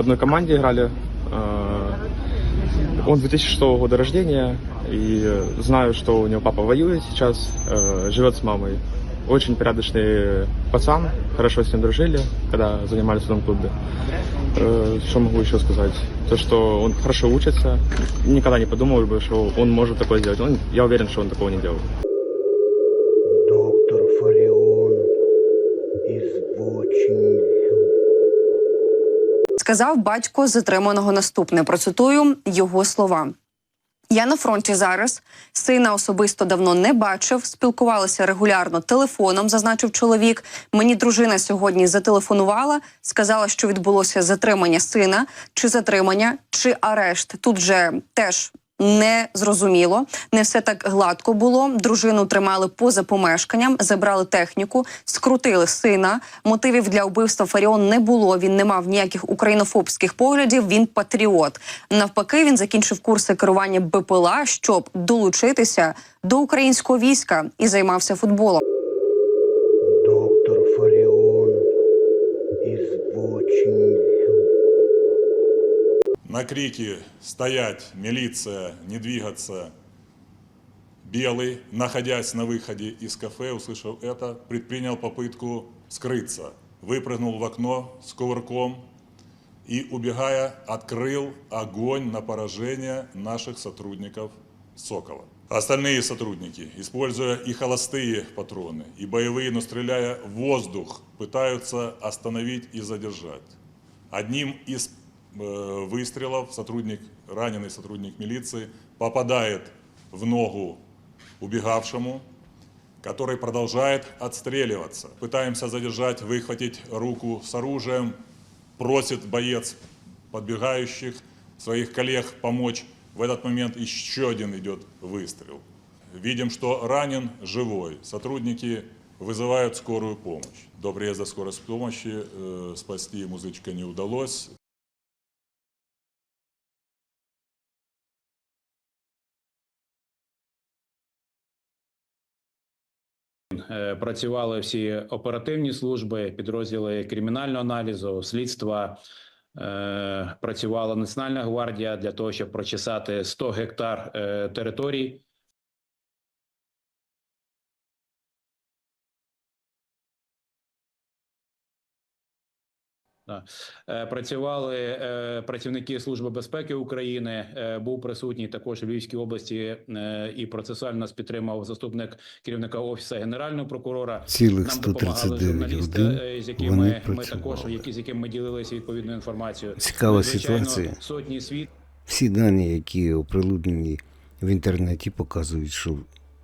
одной команде играли. Э, Он 2006 года рождения, и знаю, что у него папа воюет сейчас, э, живет с мамой. Очень порядочный пацан, хорошо с ним дружили, когда занимались в этом клубе. Э, Что могу еще сказать? То, что он хорошо учится. Никогда не подумал бы, что он может такое сделать. Он, я уверен, что он такого не делал. Сказав батько затриманого наступне. Процитую його слова. Я на фронті зараз. Сина особисто давно не бачив. Спілкувалися регулярно телефоном, зазначив чоловік. Мені дружина сьогодні зателефонувала, сказала, що відбулося затримання сина, чи затримання, чи арешт. Тут же теж не зрозуміло. Не все так гладко було. Дружину тримали поза помешканням, забрали техніку, скрутили сина. Мотивів для вбивства Фаріон не було. Він не мав ніяких українофобських поглядів. Він патріот. Навпаки, він закінчив курси керування БПЛА, щоб долучитися до українського війська і займався футболом. На крики «Стоять! Милиция! Не двигаться!» Белый, находясь на выходе из кафе, услышав это, предпринял попытку скрыться. Выпрыгнул в окно с кувырком и, убегая, открыл огонь на поражение наших сотрудников «Сокола». Остальные сотрудники, используя и холостые патроны, и боевые, но стреляя в воздух, пытаются остановить и задержать. Одним из выстрелов сотрудник, раненый сотрудник милиции попадает в ногу убегавшему, который продолжает отстреливаться. Пытаемся задержать, выхватить руку с оружием, просит боец подбегающих своих коллег помочь. В этот момент еще один идет выстрел. Видим, что ранен живой. Сотрудники вызывают скорую помощь. До приезда скорой помощи э, спасти музычка не удалось. Працювали всі оперативні служби, підрозділи кримінального аналізу, слідства. Е, Працювала Національна гвардія для того, щоб прочесати 100 гектар е, територій. Працювали е, працівники Служби безпеки України. е, Був присутній також у Львівській області е, і процесуально нас підтримав заступник керівника офісу генерального прокурора. Цілих Нам допомагали 139 журналісти, годин е, з якими вони ми також які з якими ми ділилися відповідною інформацією. Цікава ситуація. Сотні світ. Всі дані, які оприлюднені в інтернеті, показують, що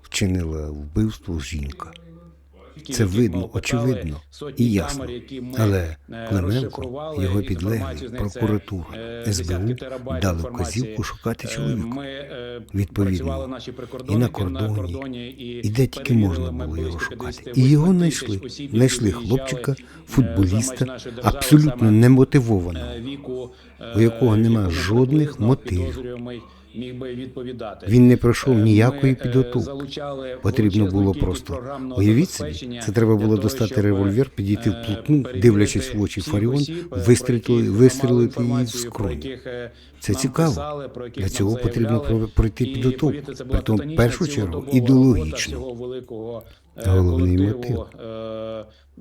вчинила вбивство жінка. Це видно, очевидно і ясно. Але е, Клименко, його підлеглі, прокуратура, е, СБУ дали вказівку шукати Е, чоловіка. Відповідно, і на кордоні, і, де тільки можна було його шукати. І його знайшли. Знайшли хлопчика, футболіста, абсолютно немотивованого. у якого немає жодних мотивів. Міг би відповідати. Він не пройшов Е, ніякої е, підготовки. Потрібно було просто уявіть собі, це треба було достати револьвер, підійти в е, перевірити дивлячись в очі Фаріон, е, вистрілити, вистрілити її в скроню. е, Це цікаво. Для цього потрібно про- пройти підготовку. Притом, в першу чергу, е, Головний мотив.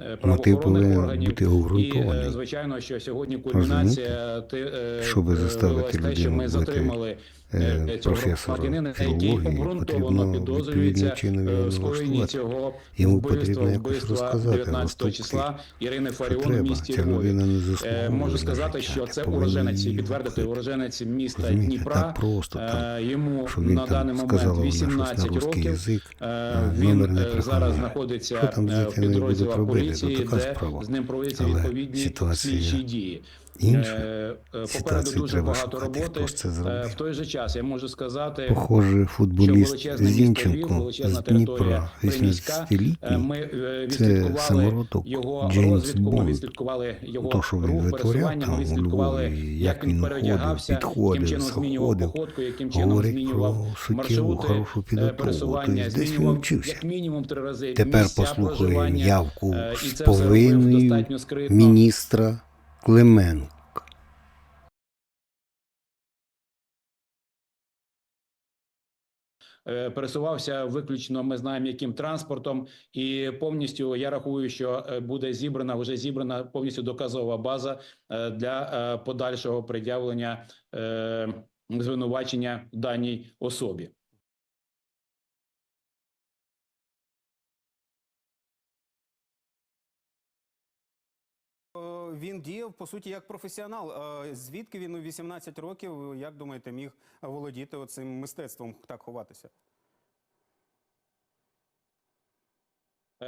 Е, е, Мотив повинен бути обґрунтований. е, звичайно, що сьогодні кульмінація ти, е, Щоби е, заставити людину ми бути, професора філології, потрібно відповідним чином його налаштувати. Йому потрібно якось розказати, 19 розтовкти, числа Ірини Що треба, ця людина не заслуговує Можу сказати, що це уроженець, підтвердити уроженець міста Дніпра. так просто там, Йому що він на даний там сказав момент вона щось на 18 русський років. язик, Він номер не зараз приховує. знаходиться Що там робити, поліції, така справа. Але ситуація інша. Е, Попереду дуже треба багато шукати, роботи. хто ж це Е. В той же час я можу сказати, Похоже, футболіст Зінченко з Дніпра, приміська. Е, 18-літній, Ми е, це самородок Джеймс Бонд. То, що він витворяв там у Львові, як він ходив, підходив, заходив, говорить про суттєву, хорошу підготовку. Тобто десь він вчився. Тепер місця послухаємо явку з повинною міністра Клименка. Е, пересувався виключно. Ми знаємо, яким транспортом, і повністю я рахую, що е, буде зібрана вже зібрана повністю доказова база е, для подальшого пред'явлення звинувачення даній особі. Він діяв по суті як професіонал. Е, Звідки він у 18 років, як думаєте, міг володіти цим мистецтвом так ховатися?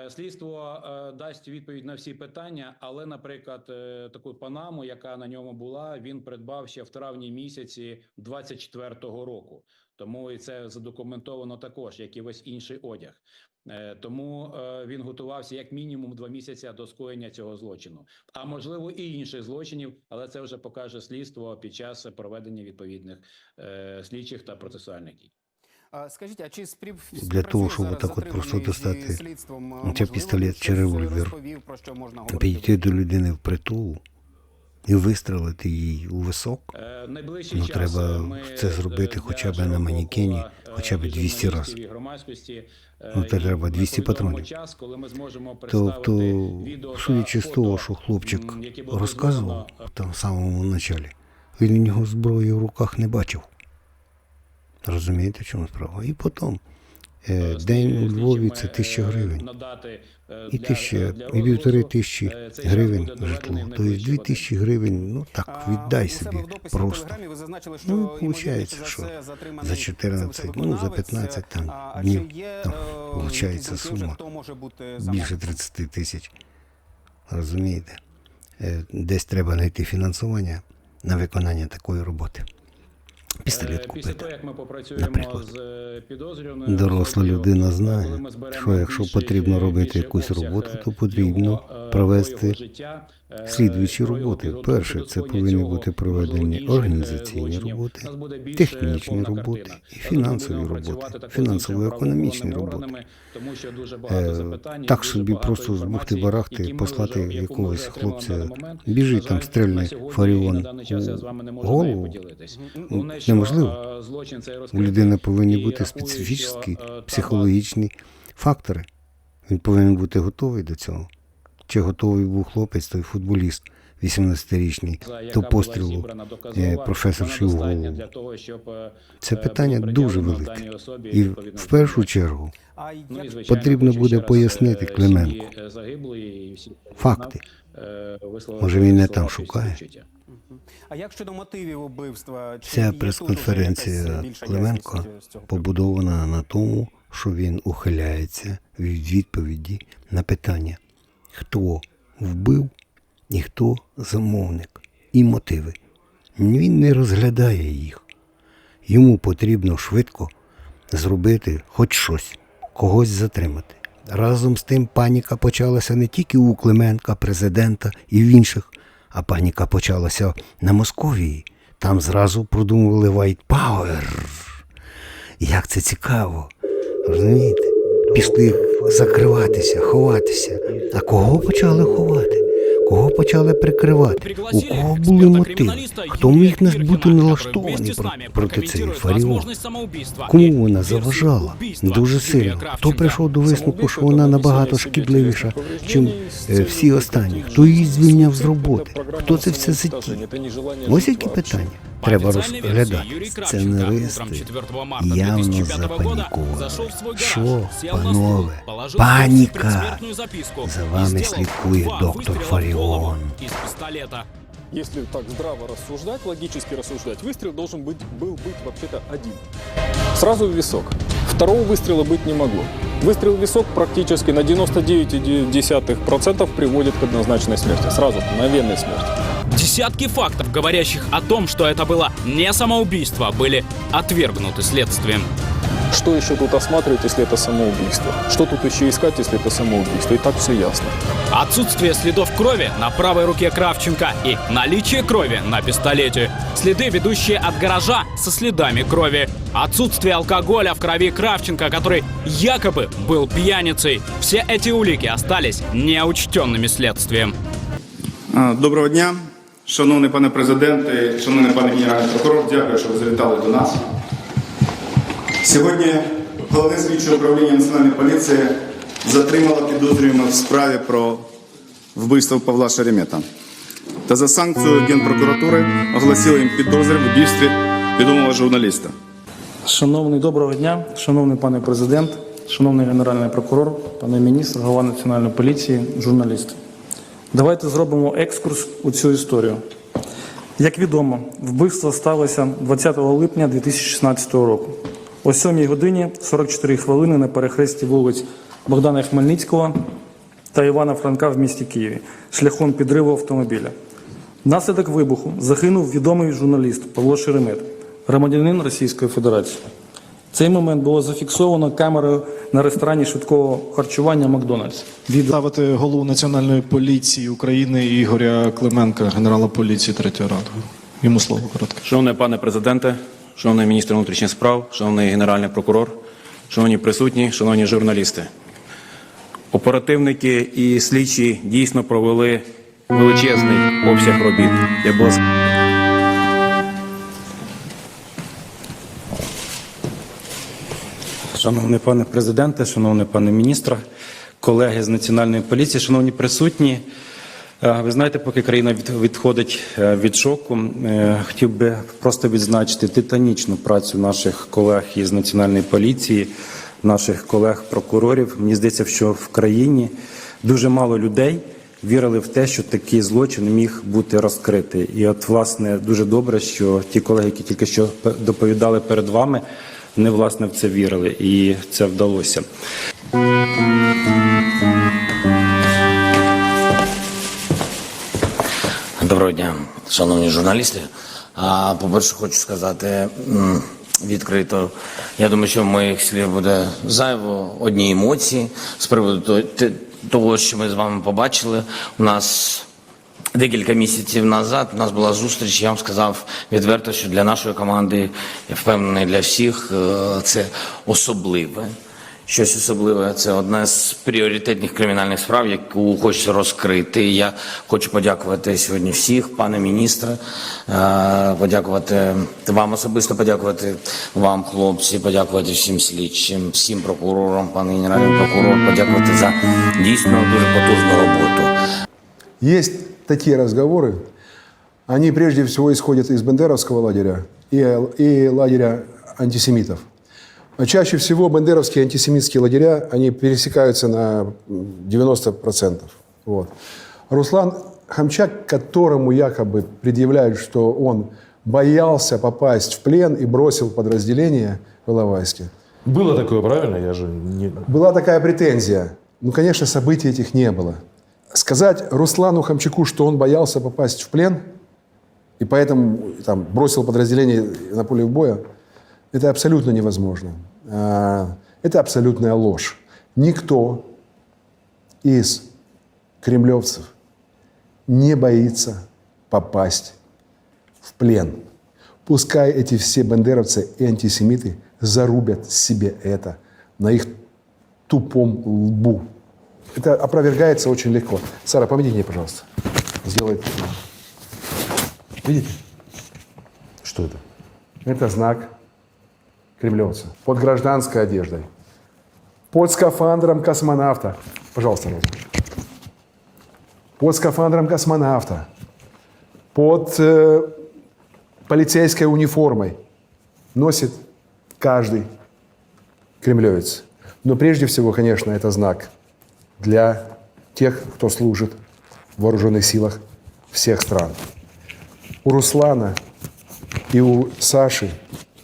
Слідство е, дасть відповідь на всі питання, але, наприклад, е, таку панаму, яка на ньому була, він придбав ще в травні місяці 24-го року. Тому і це задокументовано також, як і весь інший одяг. Е, Тому е, він готувався як мінімум два місяці до скоєння цього злочину, а можливо і інших злочинів, але це вже покаже слідство під час проведення відповідних е, слідчих та процесуальних дій. А Скажіть, а чи Для того, щоб отак от просто достати тебе пістолет чи револьвер, про що можна? Підійти до людини в притул і вистрелити їй у висок. Е, Ну, треба е, це зробити хоча б на манекені, е, хоча б і 200 журналістів, раз. і громадськості, е, Ну, це треба ми 200 патронів. час, коли ми зможемо Тобто, судячи з того, що хлопчик які розказував в самому началі, він у нього зброї в руках не бачив. Розумієте, в чому справа? І потім е, е, день у Львові це тисяча е, гривень. надати, І тисяча, і півтори тисячі гривень житло. Тобто дві тисячі гривень, ну так, віддай собі просто. ви зазначили, що Ну, виходить, за що за це 14, ну, за виконавець. 15 там днів, там, вже, сума хто може бути Більше замовником? 30 тисяч. Розумієте? Десь треба знайти фінансування на виконання такої роботи. Пістолет Е, Після того, купити. як ми попрацюємо наприклад. з е, підозрюваною Доросла людина знає, що якщо потрібно е, робити якусь роботу, то потрібно провести слідуючі роботи. Перше, це повинні бути проведені організаційні роботи, У технічні роботи і фінансові роботи, фінансово-економічні роботи. Е, Так собі просто з інформації, бухти-барахти які послати якогось хлопця, біжить там і Фаріон можу голову. неможливо. У людини повинні бути специфічні, психологічні фактори. Він повинен бути готовий до цього. Чи готовий був хлопець, той футболіст 18-річний, база, яка до пострілу е, достатня голову. е, Це питання дуже велике. І в першу чергу Ну, звичайно, Потрібно буде пояснити е, Клименку. і всі Факти. Може, він не там шукає? А як щодо мотивів убивства? Ця прес-конференція Клименко побудована на тому, що він ухиляється від відповіді на питання, хто вбив і хто замовник, і мотиви. Він не розглядає їх. Йому потрібно швидко зробити хоч щось, когось затримати. Разом з тим паніка почалася не тільки у Клименка, президента і в інших, а паніка почалася на Московії. Там зразу продумували White Power. Як це цікаво. Розумієте? Пішли закриватися, ховатися. А кого почали ховати? Кого почали прикривати? У кого були мотиви? Хто міг не бути налаштований про- проти цієї Фаріон? Кому вона заважала дуже сильно? Хто прийшов до висновку, що вона набагато шкідливіша, ніж всі останні? Хто її звільняв з роботи? Хто це все затіяв? Ось які питання треба розглядати. Сценаристи явно запанікували. Що, панове? Паніка! За вами слідкує доктор Фаріон. Если так здраво рассуждать, логически рассуждать, выстрел должен быть, был быть вообще-то один. Сразу в висок. Второго выстрела быть не могло. Выстрел в висок практически на 99,9% приводит к однозначной смерти. Сразу, мгновенной смерти. Десятки фактов, говорящих о том, что это было не самоубийство, были отвергнуты следствием. Что еще тут осматривать, если это самоубийство? Что тут еще искать, если это самоубийство? И так все ясно. Отсутствие следов крови на правой руке Кравченко и наличие крови на пистолете. Следы, ведущие от гаража со следами крови. Отсутствие алкоголя в крови Кравченко, который якобы был пьяницей. Все эти улики остались неучтенными следствием. А, Доброго дня, шановний пане президенте, шановний пане генеральний прокурор, дякую, що ви завітали до нас. Сьогодні головне слідче управління Національної поліції затримало підозрюваного в справі про вбивство Павла Шеремета. Та за санкцією Генпрокуратури оголосили їм підозри в вбивстві відомого журналіста. Шановний доброго дня, шановний пане президент, шановний генеральний прокурор, пане міністр, голова національної поліції, журналісти. Давайте зробимо екскурс у цю історію. Як відомо, вбивство сталося 20 липня 2016 року. О 7 годині 44 хвилини на перехресті вулиць Богдана Хмельницького та Івана Франка в місті Києві шляхом підриву автомобіля. Внаслідок вибуху загинув відомий журналіст Павло Шеремет, громадянин Російської Федерації. Цей момент було зафіксовано камерою на ресторані швидкого харчування Макдональдс. Відео Ставити голову Національної поліції України Ігоря Клименка, генерала поліції третього рангу. Йому слово коротке. Шановний пане президенте, шановний міністр внутрішніх справ, шановний генеральний прокурор, шановні присутні, шановні журналісти. Оперативники і слідчі дійсно провели величезний обсяг робіт. Як було Шановний пане президенте, шановний пане міністр, колеги з національної поліції, шановні присутні. Е, Ви знаєте, поки країна від- відходить е, від шоку, е, хотів би просто відзначити титанічну працю наших колег із національної поліції, наших колег-прокурорів. Мені здається, що в країні дуже мало людей вірили в те, що такий злочин міг бути розкритий. І от, власне, дуже добре, що ті колеги, які тільки що доповідали перед вами, вони власне в це вірили, і це вдалося. Доброго дня, шановні журналісти. А по-перше, хочу сказати відкрито. Я думаю, що в моїх слів буде зайво одні емоції з приводу то- того, що ми з вами побачили. У нас декілька місяців назад у нас була зустріч. Я вам сказав відверто, що для нашої команди, я впевнений, для всіх е, це особливе. Щось особливе. Це одна з пріоритетних кримінальних справ, яку хочеться розкрити. Я хочу подякувати сьогодні всіх, пане міністре, е, подякувати вам особисто, подякувати вам, хлопці, подякувати всім слідчим, всім прокурорам, пане генеральний прокурор, подякувати за дійсно дуже потужну роботу. Есть такие разговоры, они прежде всего исходят из бендеровского лагеря и, и лагеря антисемитов. А чаще всего бендеровские антисемитские лагеря, они пересекаются на м, 90%. Вот. Руслан Хамчак, которому якобы предъявляют, что он боялся попасть в плен и бросил подразделение в Иловайске, Було таке, правильно? Я же не... была такая претензия. Ну, конечно, событий этих не было. Сказать Руслану Хамчаку, что он боялся попасть в плен, и поэтому там, бросил подразделение на поле боя, это абсолютно невозможно. А, Это абсолютная ложь. Никто из кремлевцев не боится попасть в плен. Пускай эти все бандеровцы и антисемиты зарубят себе это на их тупом лбу. Это опровергается очень легко. Сара, помоги мне, пожалуйста. сделает. Видите? Что это? Это знак кремлевца. Под гражданской одеждой. Под скафандром космонавта. Пожалуйста, Роза. Под скафандром космонавта. Под э, полицейской униформой носит каждый кремлевец. Но прежде всего, конечно, это знак для тех, кто служит в вооруженных силах всех стран. У Руслана и у Саши,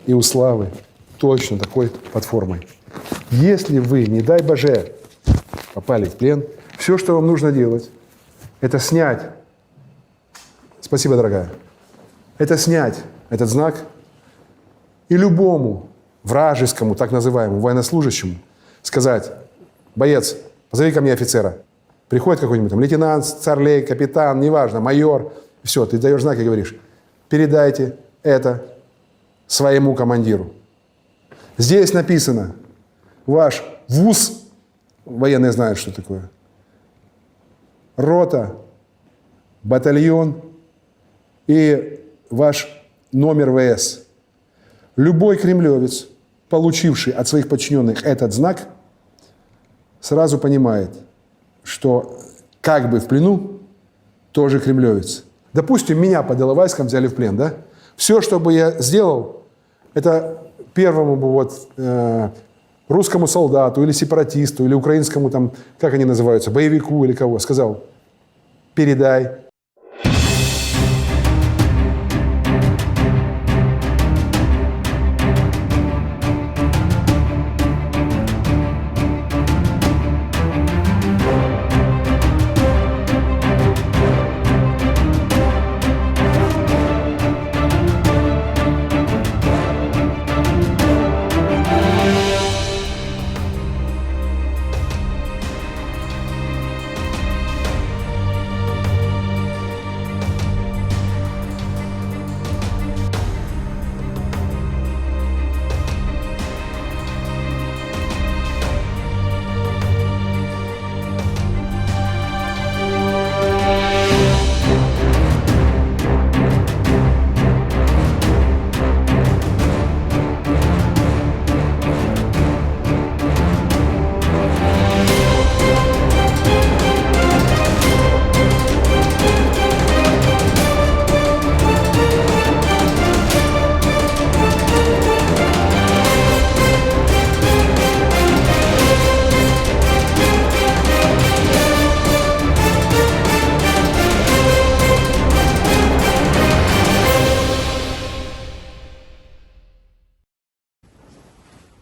и у Славы точно такой под формой. Если вы, не дай боже, попали в плен, все, что вам нужно делать, это снять. Спасибо, дорогая. Это снять этот знак и любому вражескому, так называемому военнослужащему сказать, боец, позови ко мне офицера. Приходит какой-нибудь там лейтенант, царлей, капитан, неважно, майор. Все, ты даешь знак и говоришь, передайте это своему командиру. Здесь написано, ваш ВУЗ, военные знают, что такое, рота, батальон и ваш номер ВС. Любой кремлевец, получивший от своих подчиненных этот знак, сразу понимает, что как бы в плену тоже кремлевец. Допустим, меня под Иловайском взяли в плен, да? Все, что бы я сделал, это первому бы вот э, русскому солдату или сепаратисту, или украинскому там, как они называются, боевику или кого, сказал, передай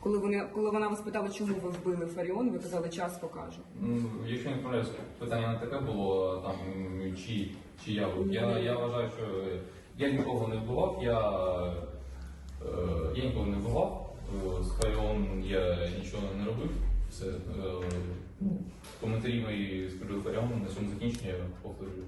Коли вони, коли вона вас питала, чому ви вбили Фаріон, ви казали, час покаже. Ну, якщо не помиляюсь, питання не таке було там чи, чи я був. Я, я вважаю, що я нікого не вбивав, я, е, я нікого не вбивав. З Фаріон я нічого не робив. Все. Е, коментарі мої з Фаріону на цьому закінчення я повторюю.